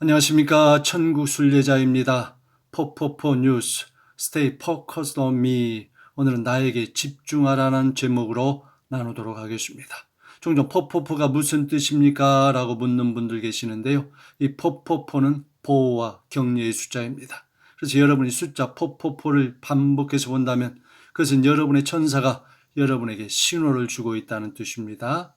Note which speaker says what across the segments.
Speaker 1: 안녕하십니까. 천국 순례자입니다. 포포포 뉴스, Stay Focused on Me. 오늘은 나에게 집중하라는 제목으로 나누도록 하겠습니다. 종종 포포포가 무슨 뜻입니까? 라고 묻는 분들 계시는데요. 이 포포포는 보호와 격려의 숫자입니다. 그래서 여러분이 숫자 포포포를 반복해서 본다면 그것은 여러분의 천사가 여러분에게 신호를 주고 있다는 뜻입니다.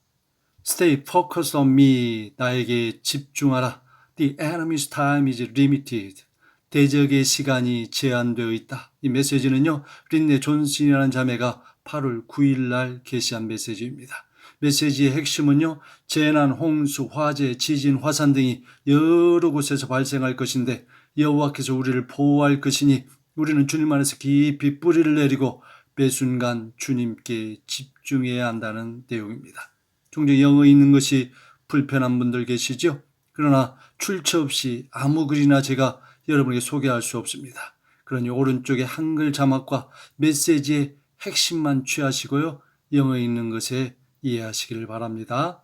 Speaker 1: Stay focused on me. 나에게 집중하라. The enemy's time is limited. 대적의 시간이 제한되어 있다. 이 메시지는요, 린네 존슨이라는 자매가 8월 9일 날 게시한 메시지입니다. 메시지의 핵심은요, 재난, 홍수, 화재, 지진, 화산 등이 여러 곳에서 발생할 것인데 여호와께서 우리를 보호할 것이니 우리는 주님 안에서 깊이 뿌리를 내리고 매 순간 주님께 집중해야 한다는 내용입니다. 종종 영어 있는 것이 불편한 분들 계시죠? 그러나 출처 없이 아무 글이나 제가 여러분에게 소개할 수 없습니다. 그러니 오른쪽에 한글 자막과 메시지의 핵심만 취하시고요. 영어 있는 것에 이해하시기를 바랍니다.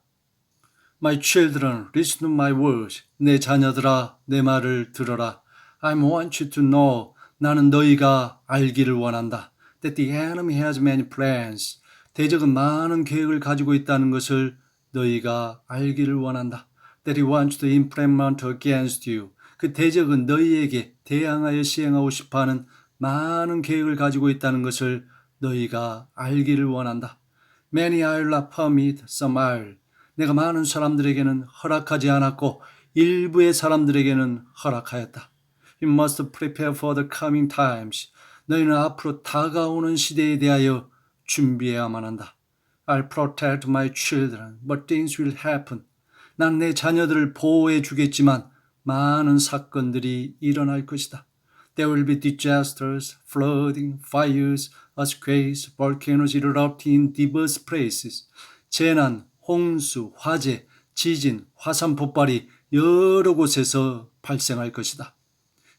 Speaker 1: My children, listen to my words. 내 자녀들아, 내 말을 들어라. I want you to know. 나는 너희가 알기를 원한다. That the enemy has many plans. 대적은 많은 계획을 가지고 있다는 것을 너희가 알기를 원한다. That he wants to implement against you. 그 대적은 너희에게 대항하여 시행하고 싶어하는 많은 계획을 가지고 있다는 것을 너희가 알기를 원한다. Many I'll not permit, some I'll. 내가 많은 사람들에게는 허락하지 않았고 일부의 사람들에게는 허락하였다. You must prepare for the coming times. 너희는 앞으로 다가오는 시대에 대하여 준비해야만 한다. I'll protect my children, but things will happen. 난 내 자녀들을 보호해 주겠지만 많은 사건들이 일어날 것이다. There will be disasters, flooding, fires, earthquakes, volcanoes erupting in diverse places. 재난, 홍수, 화재, 지진, 화산 폭발이 여러 곳에서 발생할 것이다.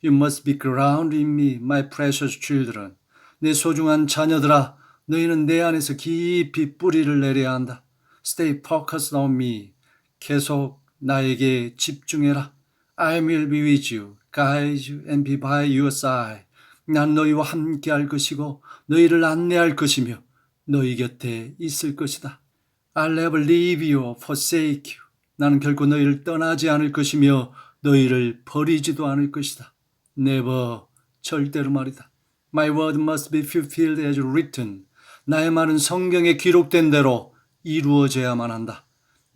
Speaker 1: You must be grounded in me, my precious children. 내 소중한 자녀들아, 너희는 내 안에서 깊이 뿌리를 내려야 한다. Stay focused on me. 계속 나에게 집중해라. I will be with you, guide you, and be by your side. 난 너희와 함께 할 것이고 너희를 안내할 것이며 너희 곁에 있을 것이다. I'll never leave you or forsake you. 나는 결코 너희를 떠나지 않을 것이며 너희를 버리지도 않을 것이다. Never, 절대로 말이다. My word must be fulfilled as written. 나의 말은 성경에 기록된 대로 이루어져야만 한다.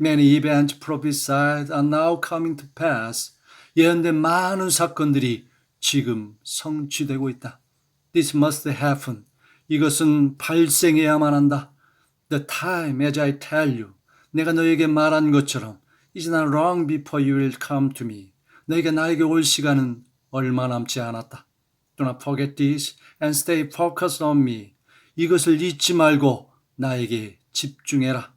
Speaker 1: Many events prophesied are now coming to pass. 예언된 많은 사건들이 지금 성취되고 있다. This must happen. 이것은 발생해야만 한다. The time, as I tell you, 내가 너에게 말한 것처럼 is not long before you will come to me. 너희가 나에게 올 시간은 얼마 남지 않았다. Do not forget this and stay focused on me. 이것을 잊지 말고 나에게 집중해라.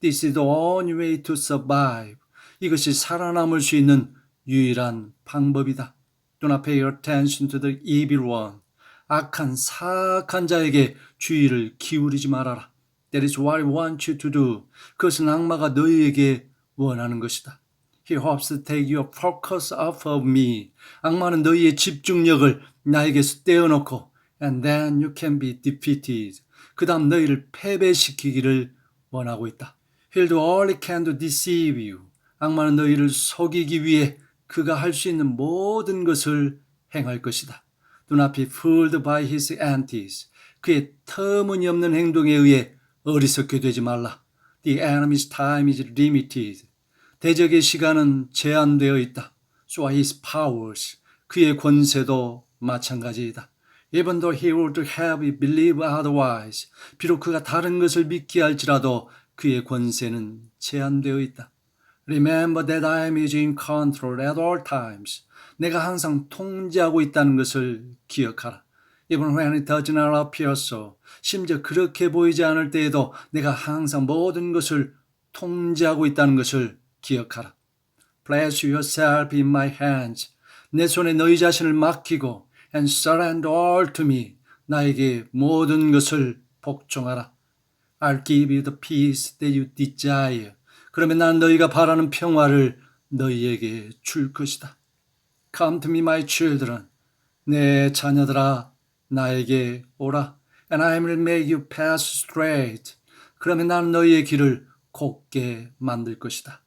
Speaker 1: This is the only way to survive. 이것이 살아남을 수 있는 유일한 방법이다. Do not pay attention to the evil one. 악한 사악한 자에게 주의를 기울이지 말아라. That is what I want you to do. 그것은 악마가 너희에게 원하는 것이다. He hopes to take your focus off of me. 악마는 너희의 집중력을 나에게서 떼어놓고 and then you can be defeated. 그 다음 너희를 패배시키기를 원하고 있다. He'll do all he can to deceive you. 악마는 너희를 속이기 위해 그가 할 수 있는 모든 것을 행할 것이다. Be fooled by his antics. 그의 터무니없는 행동에 의해 어리석게 되지 말라. The enemy's time is limited. 대적의 시간은 제한되어 있다. So his powers. 그의 권세도 마찬가지이다. Even though he would have believe otherwise. 비록 그가 다른 것을 믿게 할지라도 그의 권세는 제한되어 있다. Remember that I am in control at all times. 내가 항상 통제하고 있다는 것을 기억하라. Even when it does not appear so. 심지어 그렇게 보이지 않을 때에도 내가 항상 모든 것을 통제하고 있다는 것을 기억하라. Place yourself in my hands. 내 손에 너희 자신을 맡기고 and surrender all to me. 나에게 모든 것을 복종하라. I'll give you the peace that you desire. 그러면 난 너희가 바라는 평화를 너희에게 줄 것이다. Come to me, my children. 내 자녀들아, 나에게 오라. And I will make you pass straight. 그러면 나는 너희의 길을 곱게 만들 것이다.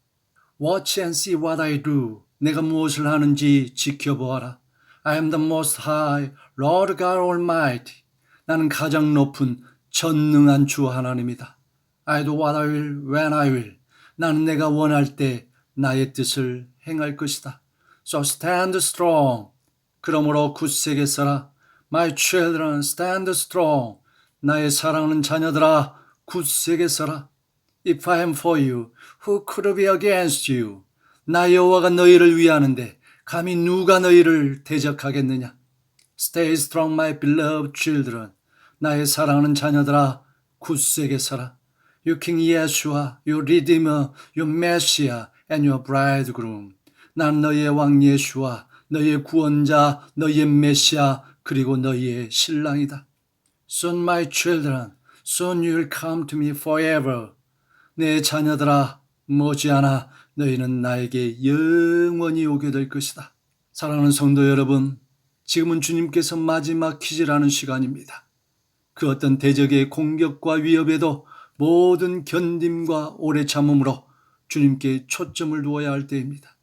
Speaker 1: Watch and see what I do. 내가 무엇을 하는지 지켜보아라. I am the most high, Lord God Almighty. 나는 가장 높은 전능한 주 하나님이다. I do what I will when I will. 나는 내가 원할 때 나의 뜻을 행할 것이다. So stand strong. 그러므로 굳세게 서라. My children, stand strong. 나의 사랑하는 자녀들아, 굳세게 서라. If I am for you, who could be against you? 나 여호와가 너희를 위하는데 감히 누가 너희를 대적하겠느냐? Stay strong, my beloved children. 나의 사랑하는 자녀들아, 굳세게 서라. You King Yeshua, your Redeemer, your Messiah, and your Bridegroom. 난 너희의 왕 예수와 너희의 구원자, 너희의 메시아, 그리고 너희의 신랑이다. Soon, my children, soon you'll come to me forever. 내 자녀들아, 머지않아 너희는 나에게 영원히 오게 될 것이다. 사랑하는 성도 여러분, 지금은 주님께서 마지막 퀴즈라는 시간입니다. 그 어떤 대적의 공격과 위협에도 모든 견딤과 오래 참음으로 주님께 초점을 두어야 할 때입니다.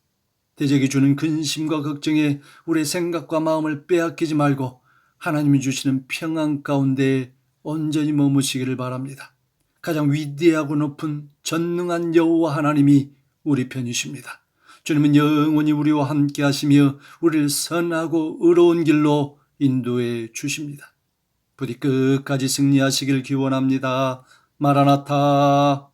Speaker 1: 대적이 주는 근심과 걱정에 우리의 생각과 마음을 빼앗기지 말고 하나님이 주시는 평안 가운데 온전히 머무시기를 바랍니다. 가장 위대하고 높은 전능한 여호와 하나님이 우리 편이십니다. 주님은 영원히 우리와 함께 하시며 우리를 선하고 의로운 길로 인도해 주십니다. 부디 끝까지 승리하시길 기원합니다. 마라나타.